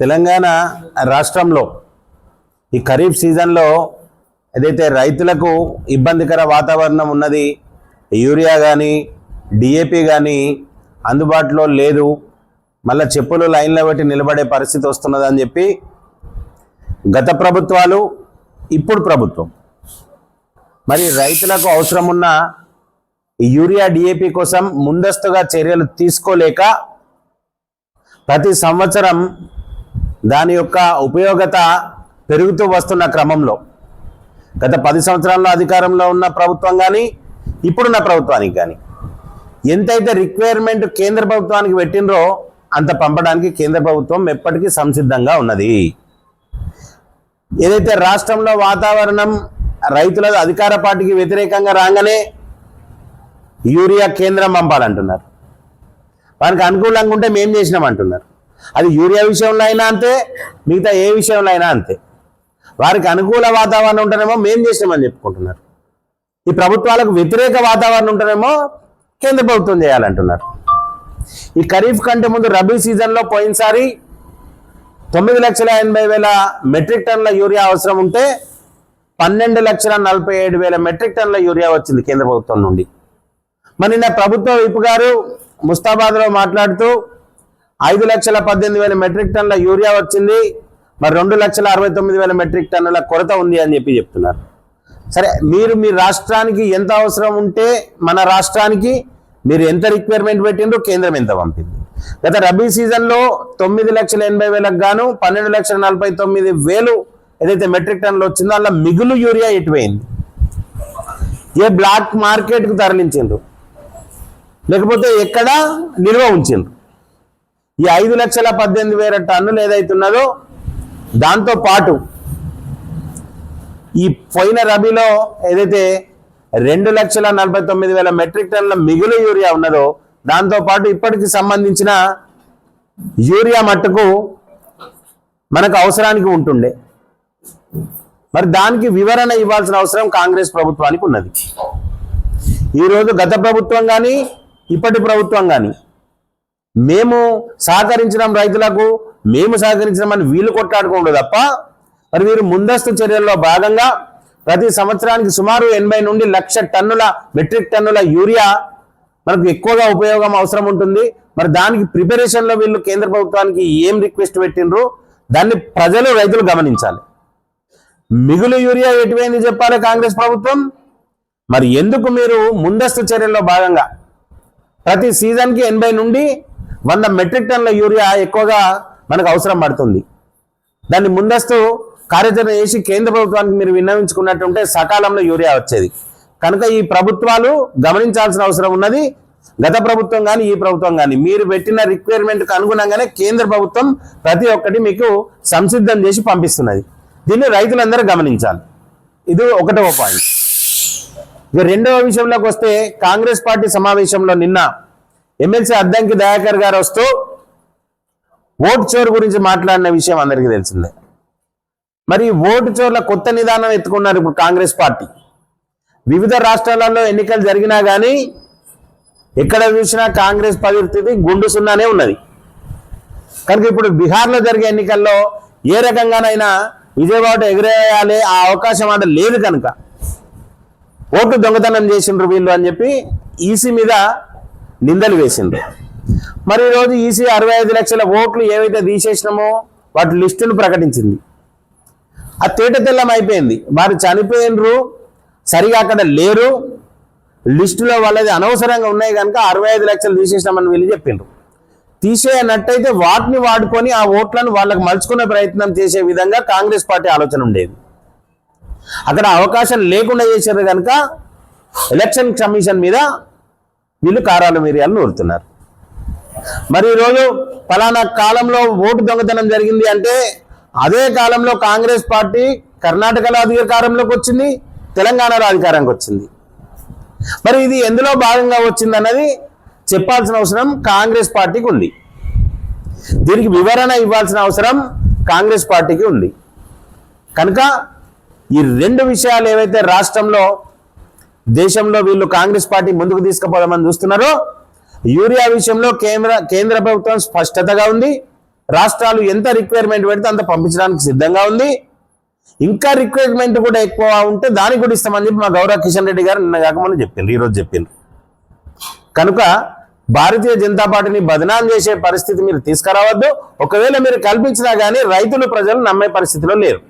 తెలంగాణ రాష్ట్రంలో ఈ ఖరీఫ్ సీజన్లో ఏదైతే రైతులకు ఇబ్బందికర వాతావరణం ఉన్నది యూరియా కానీ డిఏపి కానీ అందుబాటులో లేదు మళ్ళీ చెప్పులు లైన్లో పెట్టి నిలబడే పరిస్థితి వస్తున్నదని చెప్పి గత ప్రభుత్వాలు ఇప్పుడు ప్రభుత్వం. మరి రైతులకు అవసరం ఉన్న యూరియా డిఏపి కోసం ముందస్తుగా చర్యలు తీసుకోలేక ప్రతి సంవత్సరం దాని యొక్క ఉపయోగత పెరుగుతూ వస్తున్న క్రమంలో. గత పది సంవత్సరాల్లో అధికారంలో ఉన్న ప్రభుత్వం కానీ ఇప్పుడున్న ప్రభుత్వానికి కానీ ఎంతైతే రిక్వైర్మెంట్ కేంద్ర ప్రభుత్వానికి పెట్టినరో అంత పంపడానికి కేంద్ర ప్రభుత్వం ఎప్పటికీ సంసిద్ధంగా ఉన్నది. ఏదైతే రాష్ట్రంలో వాతావరణం రైతుల అధికార పార్టీకి వ్యతిరేకంగా రాగానే యూరియా కేంద్రం పంపాలంటున్నారు. వానికి అనుకూలంగా ఉంటే మేం చేసినాం అంటున్నారు. అది యూరియా విషయంలో అయినా అంతే మిగతా ఏ విషయంలో అయినా అంతే. వారికి అనుకూల వాతావరణం ఉంటేనేమో మేం చేసినామని చెప్పుకుంటున్నారు. ఈ ప్రభుత్వాలకు వ్యతిరేక వాతావరణం ఉంటేనేమో కేంద్ర ప్రభుత్వం చేయాలంటున్నారు. ఈ ఖరీఫ్ కంటే ముందు రబీ సీజన్లో పోయినసారి తొమ్మిది లక్షల ఎనభై వేల మెట్రిక్ టన్నుల యూరియా అవసరం ఉంటే పన్నెండు లక్షల నలభై ఏడు వేల మెట్రిక్ టన్నుల యూరియా వచ్చింది కేంద్ర ప్రభుత్వం నుండి. మరి నిన్న ప్రభుత్వ విప్ గారు ముస్తాబాద్లో మాట్లాడుతూ ఐదు లక్షల పద్దెనిమిది వేల మెట్రిక్ టన్నుల యూరియా వచ్చింది. మరి రెండు లక్షల అరవై తొమ్మిది వేల మెట్రిక్ టన్నుల కొరత ఉంది అని చెప్పి చెప్తున్నారు. సరే మీరు మీ రాష్ట్రానికి ఎంత అవసరం ఉంటే మన రాష్ట్రానికి మీరు ఎంత రిక్వైర్మెంట్ పెట్టిండ్రు కేంద్రం ఎంత పంపింది. గత రబీ సీజన్లో తొమ్మిది లక్షల ఎనభై వేలకు గాను పన్నెండు లక్షల నలభై తొమ్మిది వేలు ఏదైతే మెట్రిక్ టన్నులు వచ్చిందో అలా మిగులు యూరియా ఎటుపోయింది ఏ బ్లాక్ మార్కెట్కు తరలించిండ్రు? లేకపోతే ఎక్కడ నిల్వ ఉంచిండ్రు? ఈ ఐదు లక్షల పద్దెనిమిది వేల టన్నులు ఏదైతే ఉన్నదో దాంతో పాటు ఈ పోయిన రబీలో ఏదైతే రెండు లక్షల నలభై తొమ్మిది వేల మెట్రిక్ టన్నుల మిగులు యూరియా ఉన్నదో దాంతో పాటు ఇప్పటికి సంబంధించిన యూరియా మట్టుకు మనకు అవసరానికి ఉంటుండే. మరి దానికి వివరణ ఇవ్వాల్సిన అవసరం కాంగ్రెస్ ప్రభుత్వానికి ఉన్నది. ఈరోజు గత ప్రభుత్వం కానీ ఇప్పటి ప్రభుత్వం కానీ మేము సహకరించడం రైతులకు మేము సహకరించడం వీళ్ళు కొట్లాడుకోండు తప్ప మరి వీరు ముందస్తు చర్యల్లో భాగంగా ప్రతి సంవత్సరానికి సుమారు ఎనభై నుండి లక్ష టన్నుల మెట్రిక్ టన్నుల యూరియా మనకు ఎక్కువగా ఉపయోగం అవసరం ఉంటుంది. మరి దానికి ప్రిపరేషన్లో వీళ్ళు కేంద్ర ప్రభుత్వానికి ఏం రిక్వెస్ట్ పెట్టినరు దాన్ని ప్రజలు రైతులు గమనించాలి. మిగులు యూరియా ఎటువైంది చెప్పాలి కాంగ్రెస్ ప్రభుత్వం? మరి ఎందుకు మీరు ముందస్తు చర్యల్లో భాగంగా ప్రతి సీజన్కి ఎనభై నుండి వంద మెట్రిక్ టన్నుల యూరియా ఎక్కువగా మనకు అవసరం పడుతుంది. దాన్ని ముందస్తు కార్యాచరణ చేసి కేంద్ర ప్రభుత్వానికి మీరు విన్నవించుకున్నట్టుంటే సకాలంలో యూరియా వచ్చేది. కనుక ఈ ప్రభుత్వాలు గమనించాల్సిన అవసరం ఉన్నది. గత ప్రభుత్వం కానీ ఈ ప్రభుత్వం కానీ మీరు పెట్టిన రిక్వైర్మెంట్కి అనుగుణంగానే కేంద్ర ప్రభుత్వం ప్రతి ఒక్కటి మీకు సంసిద్ధం చేసి పంపిస్తున్నది. దీన్ని రైతులందరూ గమనించాలి. ఇది ఒకటవ పాయింట్ ఇక రెండవ విషయంలోకి వస్తే కాంగ్రెస్ పార్టీ సమావేశంలో నిన్న ఎమ్మెల్సీ అద్దంకి దయాకర్ గారు వస్తూ ఓటు చోరు గురించి మాట్లాడిన విషయం అందరికీ తెలిసిందే. మరి ఓటు చోర్ల కొత్త నిదానం ఎత్తుకున్నారు ఇప్పుడు కాంగ్రెస్ పార్టీ. వివిధ రాష్ట్రాలలో ఎన్నికలు జరిగినా కానీ ఎక్కడ చూసినా కాంగ్రెస్ పరిస్థితి గుండు సున్నానే ఉన్నది. కనుక ఇప్పుడు బీహార్లో జరిగే ఎన్నికల్లో ఏ రకంగానైనా విజయవాడ ఎగిరేయాలి ఆ అవకాశం అంత లేదు కనుక. ఓటు దొంగతనం చేసిండ్రు వీళ్ళు అని చెప్పి ఈసీ మీద నిందలు వేసిండ్రు. మరి ఈరోజు ఈసీ అరవై ఐదు లక్షల ఓట్లు ఏవైతే తీసేసినామో వాటి లిస్టును ప్రకటించింది. ఆ తేట తెల్లం అయిపోయింది. వారు చనిపోయినరు సరిగా అక్కడ లేరు లిస్టులో వాళ్ళది అనవసరంగా ఉన్నాయి కనుక అరవై ఐదు లక్షలు తీసేసినామని వీళ్ళు చెప్పిండ్రు. తీసేయనట్టయితే వాటిని వాడుకొని ఆ ఓట్లను వాళ్ళకు మలుచుకునే ప్రయత్నం చేసే విధంగా కాంగ్రెస్ పార్టీ ఆలోచన ఉండేది. అక్కడ అవకాశం లేకుండా చేశారు కనుక ఎలక్షన్ కమిషన్ మీద వీళ్ళు కారాలు మిరియాలు నూరుతున్నారు. మరి ఈరోజు ఫలానా కాలంలో ఓటు దొంగతనం జరిగింది అంటే అదే కాలంలో కాంగ్రెస్ పార్టీ కర్ణాటకలో అధికారంలోకి వచ్చింది తెలంగాణలో అధికారానికి వచ్చింది. మరి ఇది ఎందులో భాగంగా వచ్చింది అన్నది చెప్పాల్సిన అవసరం కాంగ్రెస్ పార్టీకి ఉంది. దీనికి వివరణ ఇవ్వాల్సిన అవసరం కాంగ్రెస్ పార్టీకి ఉంది. కనుక ఈ రెండు విషయాలు ఏవైతే రాష్ట్రంలో దేశంలో వీళ్ళు కాంగ్రెస్ పార్టీ ముందుకు తీసుకుపోదామని చూస్తున్నారు. యూరియా విషయంలో కేంద్ర కేంద్ర ప్రభుత్వం స్పష్టతగా ఉంది. రాష్ట్రాలు ఎంత రిక్వైర్మెంట్ పెడితే అంత పంపించడానికి సిద్ధంగా ఉంది. ఇంకా రిక్వైర్మెంట్ కూడా ఎక్కువ ఉంటే దానికి కూడా ఇస్తామని చెప్పి మా గౌరవ కిషన్ రెడ్డి గారు నిన్న కాకమని చెప్పిండ్రు ఈరోజు చెప్పిండ్రు. కనుక భారతీయ జనతా పార్టీని బదనాం చేసే పరిస్థితి మీరు తీసుకురావద్దు. ఒకవేళ మీరు కల్పించినా కానీ రైతులు ప్రజలు నమ్మే పరిస్థితిలో లేరు.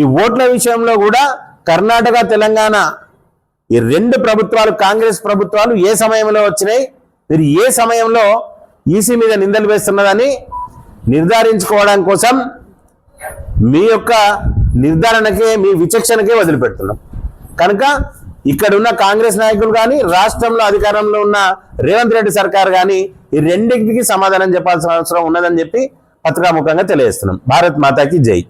ఈ ఓట్ల విషయంలో కూడా కర్ణాటక తెలంగాణ ఈ రెండు ప్రభుత్వాలు కాంగ్రెస్ ప్రభుత్వాలు ఏ సమయంలో వచ్చినాయి? మీరు ఏ సమయంలో ఈసీ మీద నిందలు వేస్తున్నదని నిర్ధారించుకోవడం కోసం మీ యొక్క నిర్ధారణకే మీ విచక్షణకే వదిలిపెడుతున్నాం. కనుక ఇక్కడ ఉన్న కాంగ్రెస్ నాయకులు కానీ రాష్ట్రంలో అధికారంలో ఉన్న రేవంత్ రెడ్డి సర్కార్ కానీ ఈ రెండింటికి సమాధానం చెప్పాల్సిన అవసరం ఉన్నదని చెప్పి పత్రికాముఖంగా తెలియజేస్తున్నాం. భారత్ మాతాకి జై.